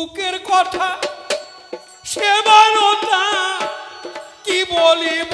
দুঃখের কথা সেবানতা কি বলিব?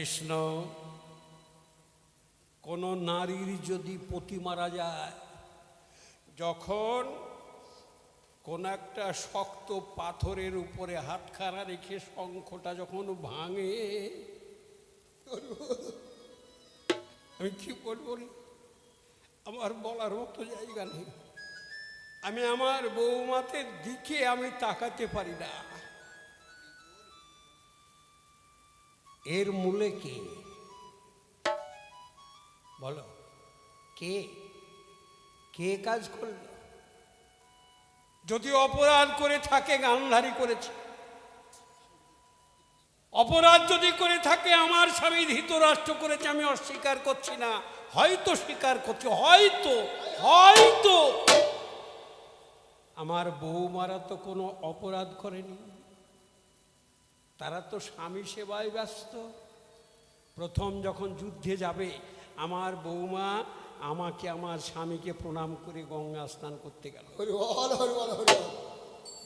কৃষ্ণ, কোন নারীর যদি পতি মারা যায়, যখন কোন একটা শক্ত পাথরের উপরে হাতখানা রেখে শঙ্খটা যখন ভাঙে, আমি কি বলব আমার বলার মতো জায়গা নেই। আমি আমার বৌমাতের দিকে আমি তাকাতে পারি না। এর মূলে কে? বলো, কে? কে কাজ করল? যদি অপরাধ করে থাকে, গান্ধারি করেছে। অপরাধ যদি করে থাকে, আমার স্বামী ধৃতরাষ্ট্র করেছে, আমি অস্বীকার করছি না। হয়তো স্বীকার করছি, হয়তো হয়তো। আমার বৌমারা তো কোনো অপরাধ করেনি। তারা তো স্বামী সেবায় ব্যস্ত। প্রথম যখন যুদ্ধে যাবে আমার বৌমা আমাকে আমার স্বামীকে প্রণাম করে গঙ্গা স্নান করতে গেল।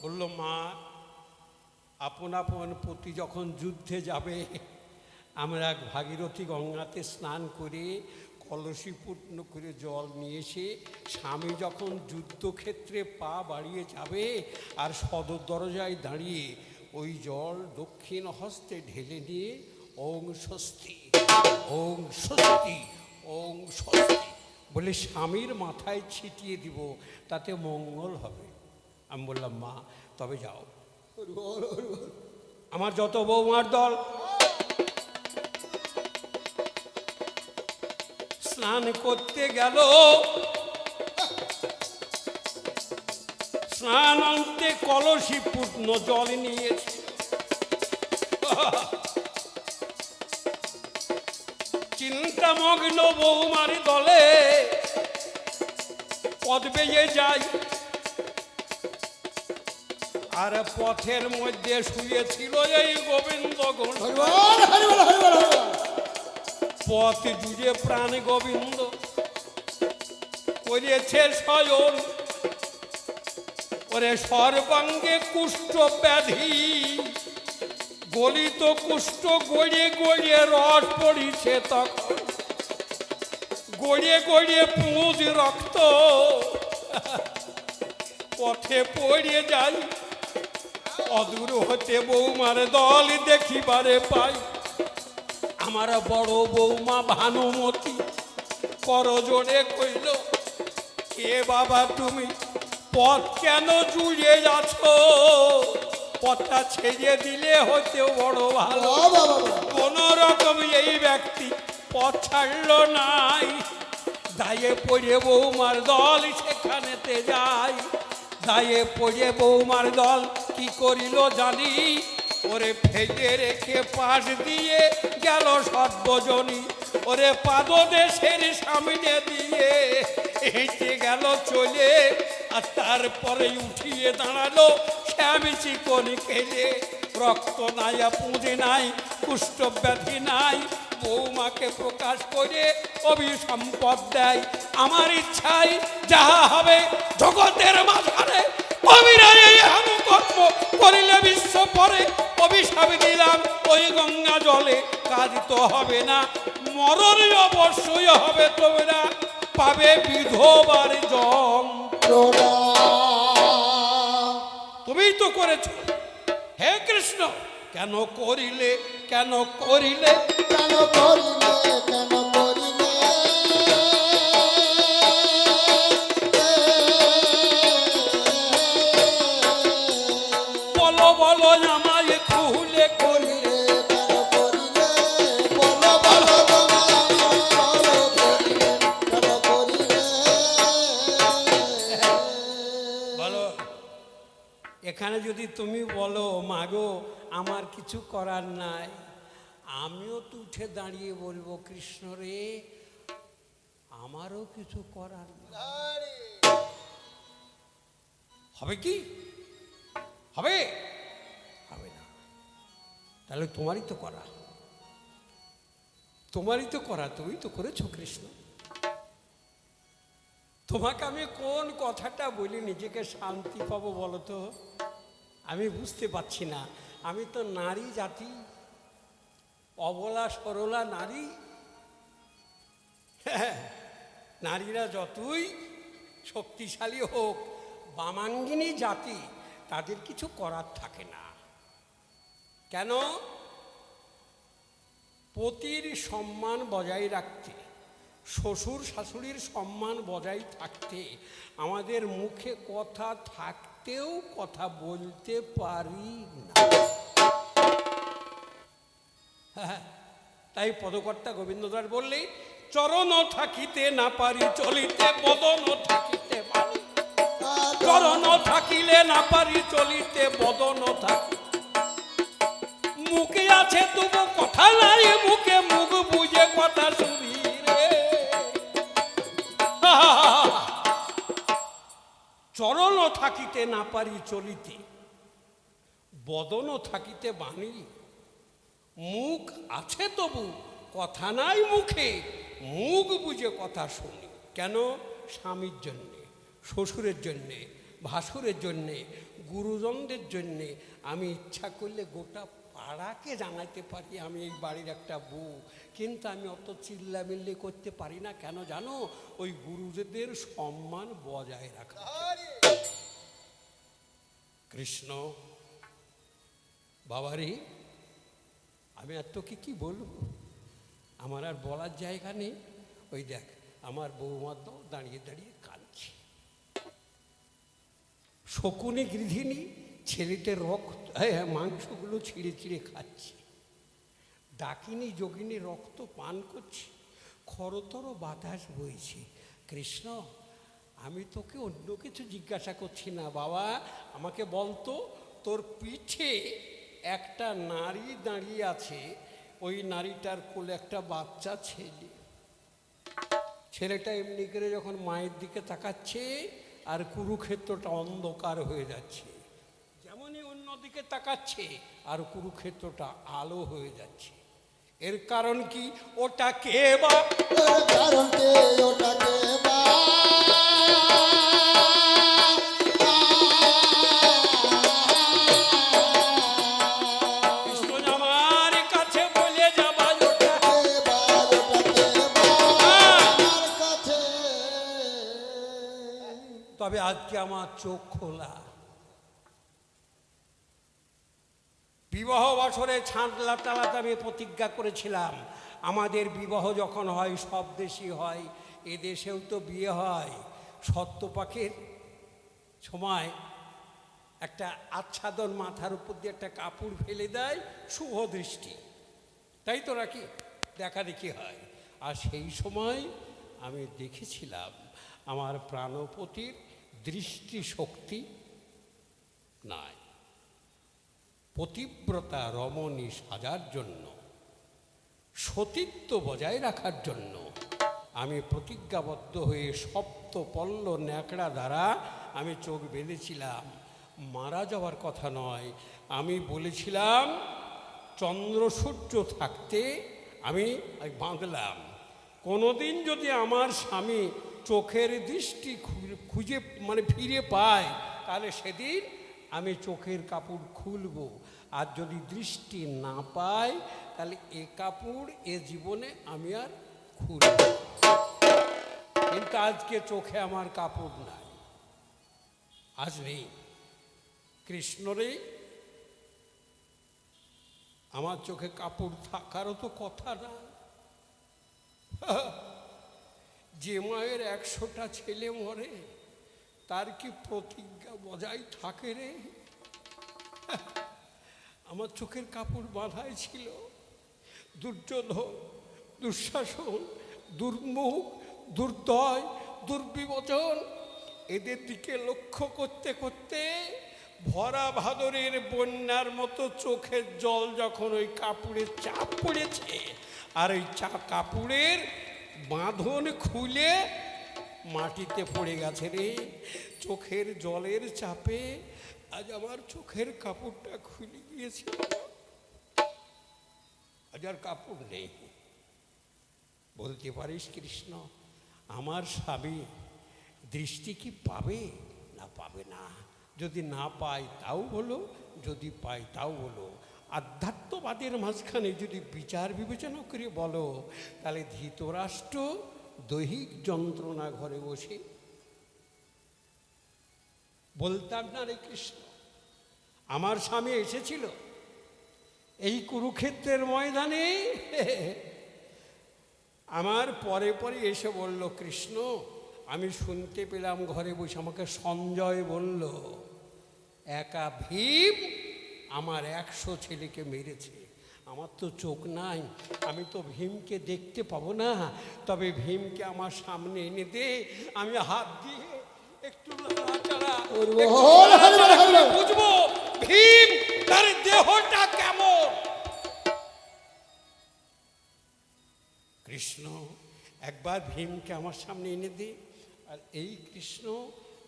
বলল মা আপন আপন পতি যখন যুদ্ধে যাবে আমরা এক ভাগীরথী গঙ্গাতে স্নান করে কলসি পূর্ণ করে জল নিয়ে এসে স্বামী যখন যুদ্ধক্ষেত্রে পা বাড়িয়ে যাবে আর সদর দরজায় দাঁড়িয়ে ওই জল দক্ষিণ হস্তে ঢেলে নিয়ে ওং স্বস্তি ওং স্বস্তি ওং স্বস্তি। বলে স্বামীর মাথায় ছিটিয়ে দিব, তাতে মঙ্গল হবে। আমি বললাম, মা, তবে যাও। আমার যত বৌমার দল। স্নান করতে গেল স্নান আনতে কলসি পূর্ণ জল নিয়েছে চিন্তামগ্ন বৌমার দলে পদ বেয়ে যায় আর পথের মধ্যে শুয়েছিল এই গোবিন্দ গণ পথ জুড়ে প্রাণ গোবিন্দ। করেছে স্বয়ন ওরে সর্বাঙ্গে কুষ্ঠ ব্যাধি। গলিত কুষ্ঠ গড়িয়ে গড়িয়ে রস পড়িছে তখন। গড়িয়ে গড়িয়ে পুঁজ রক্ত। পথে পড়িয়ে যাই। অদূর হতে বৌমার দল দেখিবারে পাই। আমার বড় বৌমা ভানুমতি। করজোড়ে কইল কে বাবা তুমি পথ কেন জুড়ে যাচ্ছ? পথটা ছেড়ে দিলে হতে বড় ভালো। কোন রকম এই ব্যক্তি পথ ছাড়লো নাই। দায়ে পড়ে বৌমার দল সেখানেতে যায়। দায়ে পড়ে বৌমার দল কি করিল জানি? ওরে ফেলে রেখে পাশ দিয়ে গেল সর্বজনী। ওরে পাদদেশের সামনে দিয়ে হেঁটে গেল চলে আর তারপরে উঠিয়ে দাঁড়াল। শ্যামিচি কোনি কেজে রক্ত নাই, পুঁজে নাই কুষ্ঠ ব্যাধি নাই। বৌমাকে প্রকাশ করে অভিসম্পদ দেয়। আমার ইচ্ছাই যাহা হবে, জগতের অবিরায় এই কর্ম করিলে বিশ্ব পরে। অভিশাপ দিলাম, ওই গঙ্গা জলে কাজ তো হবে না। মরণ অবশ্যই হবে তোমরা। পাবে বিধবার জল তুমিই তো করেছ। হে কৃষ্ণ কেন করিলে কেন করিলে? কেন করিলে কেন তুমি বলো মাগো আমার কিছু করার নাই। আমিও তো উঠে দাঁড়িয়ে বলব কৃষ্ণ রে আমারও কিছু করার নাই। হবে কি? হবে? হবে না। তাহলে তোমারই তো করা। তোমারই তো করা তুমি তো করেছ কৃষ্ণ। তোমাকে আমি কোন কথাটা বলি নিজেকে শান্তি পাবো বলো তো? আমি বুঝতে পারছি না। আমি তো নারী জাতি, অবলা, সরলা, নারী। নারীরা যতই শক্তিশালী হোক, বামাঙ্গিনী জাতি, তাদের কিছু করার থাকে না। কেন? পতির সম্মান বজায় রাখতে, শ্বশুর শাশুড়ির সম্মান বজায় থাকতে, আমাদের মুখে কথা থাকতেও কথা বলতে পারি না। হ্যাঁ, তাই পদকর্তা গোবিন্দদাস বললে চরণ থাকিতে না পারি চলিতে বদন থাকিতে পারি। চরণ থাকিলে না পারি চলিতে বদন থাকি। মুখে আছে তবু কথা নাই মুখে মুখ বুঝে কথা থাকিতে না পারি চলিতে বদন থাকিতে বাণী। মুখ আছে তবু, কথা নাই মুখে, মুখ বুঝে কথা শুনি। কেন? স্বামীর জন্যে, শ্বশুরের জন্যে, ভাসুরের জন্যে, গুরুজনদের জন্যে। আমি ইচ্ছা করলে গোটা পাড়াকে জানাইতে পারি, আমি এই বাড়ির একটা বউ। কিন্তু আমি অত চিল্লামিল্লি করতে পারি না। কেন জানো? ওই গুরুজনদের সম্মান বজায় রাখা। কৃষ্ণ বাবারি আমি আর তোকে কি বলব? আমার আর বলার জায়গা নেই। ওই দেখ আমার বৌমার দাঁড়িয়ে দাঁড়িয়ে কাঁদছে। শকুনি গৃহিণী ছেলেদের রক্ত হ্যাঁ, মাংসগুলো ছিঁড়ে ছিঁড়ে খাচ্ছে। ডাকিনী যোগিনী রক্ত পান করছে। খরতর বাতাস বইছে। কৃষ্ণ আমি তোকে অন্য কিছু জিজ্ঞাসা করছি না, বাবা। আমাকে বলতো তোর পিঠে একটা নারী দাঁড়িয়ে আছে, ওই নারীটার কোলে একটা বাচ্চা ছেলে। ছেলেটা এমনি করে যখন মায়ের দিকে তাকাচ্ছে, আর কুরুক্ষেত্রটা অন্ধকার হয়ে যাচ্ছে। যেমনই অন্যদিকে তাকাচ্ছে, আর কুরুক্ষেত্রটা আলো হয়ে যাচ্ছে। এর কারণ কি? ওটা কে বা? এর কারণ কে? ওটা কে বা? তবে আজকে আমার চোখ খোলা। বিবাহ বছরে ছাঁদলা তালাতে আমি প্রতিজ্ঞা করেছিলাম, আমাদের বিবাহ যখন হয় সব দেশই হয়, এ দেশেও তো বিয়ে হয়। সত্যপাকের সময় একটা আচ্ছাদন মাথার উপর দিয়ে একটা কাপড় ফেলে দেয়, শুভ দৃষ্টি। তাই তো নাকি? দেখা দেখি হয়। আর সেই সময় আমি দেখেছিলাম, আমার প্রাণপতির দৃষ্টিশক্তি নাই। পতিব্রতা রমণী সাজার জন্য, সতীত্ব বজায় রাখার জন্য আমি প্রতিজ্ঞাবদ্ধ হয়ে সপ্তপল্ল ন্যাকড়া দ্বারা আমি চোখ বেঁধেছিলাম। মারা যাওয়ার কথা নয়, আমি বলেছিলাম, চন্দ্র সূর্য থাকতে আমি বাঁধলাম। কোনোদিন যদি আমার স্বামী চোখের দৃষ্টি খুঁজে মানে ফিরে পায়, তাহলে সেদিন আমি চোখের কাপড় খুলব। আর যদি দৃষ্টি না পাই, তাহলে এ কাপড় এ জীবনে আমি আর খুলব কিন্তু আজকে চোখে আমার কাপড় নাই। আজ নেই। কৃষ্ণরে আমার চোখে কাপড় থাকারও তো কথা না। যে মায়ের একশোটা ছেলে মরে তার কি প্রতিজ্ঞা বজায় থাকে রে? আমার চোখের কাপড় বাঁধাই ছিল। দুর্যোধন, দুঃশাসন, দুর্মুখ, দুর্দয়, দুর্বিবচন, এদের দিকে লক্ষ্য করতে করতে ভরা ভাদরের বন্যার মতো চোখের জল যখন ওই কাপড়ের চাপ পড়েছে, আর ওই চা, কাপড়ের বাঁধন খুলে মাটিতে পড়ে গেছে রে। চোখের জলের চাপে আজ আমার চোখের কাপড়টা খুলে গিয়েছে আজ আর কাপড় নেই। বলতে পারিস কৃষ্ণ, আমার স্বামী দৃষ্টি কি পাবে না পাবে না? যদি না পায় তাও হলো যদি পায় তাও হলো আধ্যাত্মবাদের মাঝখানে যদি বিচার বিবেচনা করে বলো, তাহলে ধৃতরাষ্ট্র দৈহিক যন্ত্রণা ঘরে বসে। বলতাম না রে কৃষ্ণ, আমার স্বামী এসেছিল। এই কুরুক্ষেত্রের ময়দানে আমার পরে পরে এসে বলল, কৃষ্ণ, আমি শুনতে পেলাম ঘরে বসে আমাকে সঞ্জয় বলল, একা ভীম আমার একশো ছেলেকে মেরেছে। আমার তো চোখ নাই আমি তো ভীমকে দেখতে পাবো না। তবে ভীমকে আমার সামনে এনে দে আমি হাত দিয়ে একটু। বুঝব ভীম তার দেহটা কেমন? কৃষ্ণ একবার ভীমকে আমার সামনে এনে দে আর এই কৃষ্ণ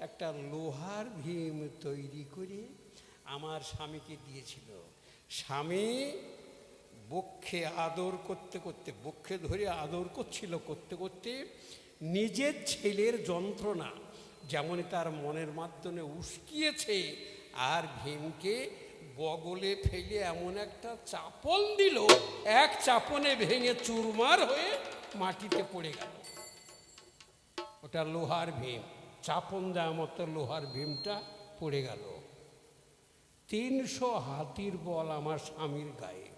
একটা লোহার ভীম তৈরি করে আমার স্বামীকে দিয়েছিল। স্বামী বক্ষে আদর করতে করতে বক্ষে ধরে আদর করছিল, করতে করতে নিজের ছেলের যন্ত্রণা যেমন তার মনের মাধ্যমে উস্কিয়েছে আর ভীমকে বগলে ফেলে এমন একটা চাপল দিল, এক চাপনে ভেঙে চুরমার হয়ে মাটিতে পড়ে গেল। ওটা লোহার ভীম, চাপন দেওয়ার মতো লোহার ভীমটা পড়ে গেল। তিনশো হাতির বল আমার স্বামীর গায়ে।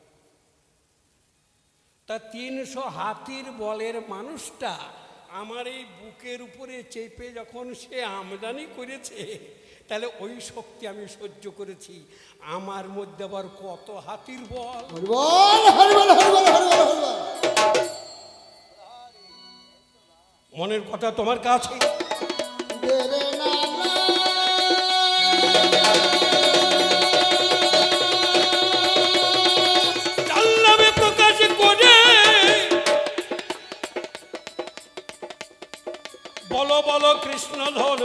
তা তিনশো হাতির বলের মানুষটা আমার এই বুকের উপরে চেপে যখন সে আমদানি করেছে তাহলে ওই শক্তি আমি সহ্য করেছি। আমার মধ্যে আবার কত হাতির বল? মনের কথা তোমার কাছে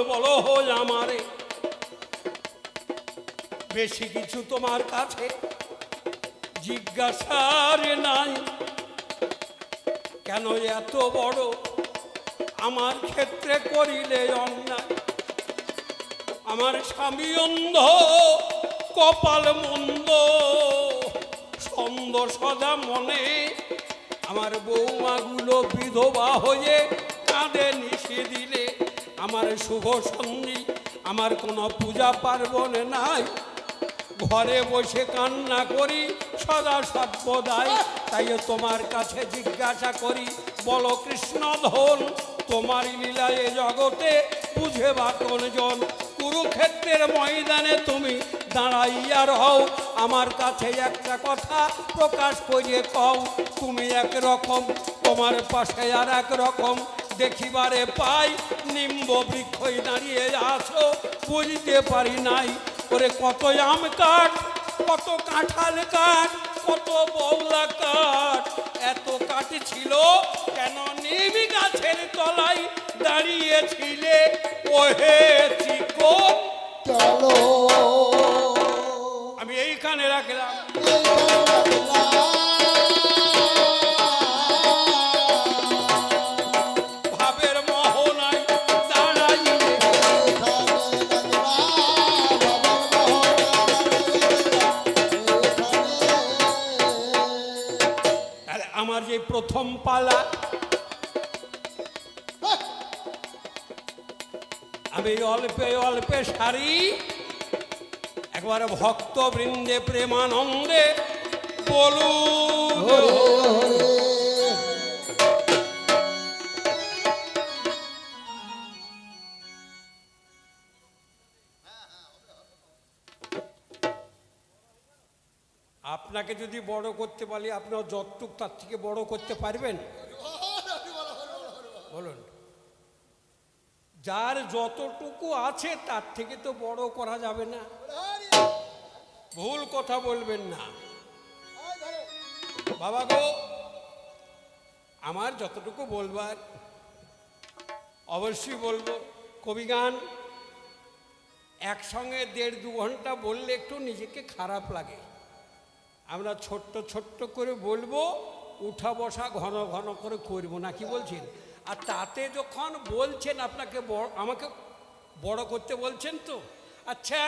বলো হো আমারে। বেশি কিছু তোমার কাছে জিজ্ঞাসার নাই। কেন এত বড় আমার ক্ষেত্রে করিলে অন্যায়? আমার স্বামী অন্ধ, কপাল মন্দ। ছন্দ সদা মনে আমার বৌমাগুলো বিধবা হয়ে কাঁদে দিলে আমার শুভ সন্ধি আমার কোনো পূজা পার্বণে নাই। ঘরে বসে কান্না করি, সদা সর্বদাই। তাই তোমার কাছে জিজ্ঞাসা করি, বলো কৃষ্ণ ধন তোমার লীলায় জগতে বুঝে বা কোনজন কুরুক্ষেত্রের ময়দানে তুমি দাঁড়াইয়া রহও আমার কাছে একটা কথা প্রকাশ করিয়ে কও। তুমি এক রকম তোমার পাশে আর এক রকম দেখিবারে পাই, নিম্ব বৃক্ষই দাঁড়িয়ে আছো, বুঝতে পারি নাই। ওরে কত আম কাঠ, কত কাঁঠাল কাঠ, কত বৌলা কাঠ। এত কাঠ ছিল কেন নিম গাছের তলায় দাঁড়িয়েছিলে? ওহে চিকন চলো আমি এইখানে রাখলাম। আমার যে প্রথম পালা। আমি অল্পে অল্পে সারি একবার ভক্ত বৃন্দে প্রেমানন্দে বলুন। আপনাকে যদি বড় করতে পারি আপনার যতটুক তার থেকে বড় করতে পারবেন? বলুন। যার যতটুকু আছে, তার থেকে তো বড় করা যাবে না। ভুল কথা বলবেন না। বাবা গো, আমার যতটুকু বলবার, অবশ্যই বলব। কবিগান একসঙ্গে দেড় দু ঘণ্টা বললে একটু নিজেকে খারাপ লাগে। আমরা ছোট্ট ছোট্ট করে বলব উঠা বসা ঘন ঘন করে করব না কি বলছেন? আর তাতে যখন বলছেন আপনাকে আমাকে বড় করতে বলছেন তো? আচ্ছা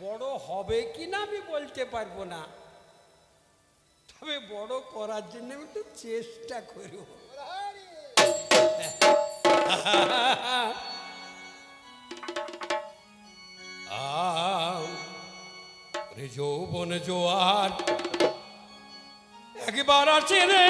বড় হবে কি না আমি বলতে পারব না। তবে বড় করার জন্য আমি একটু চেষ্টা করব। আম, আরে যৌবন জোয়ার একবার আছে রে।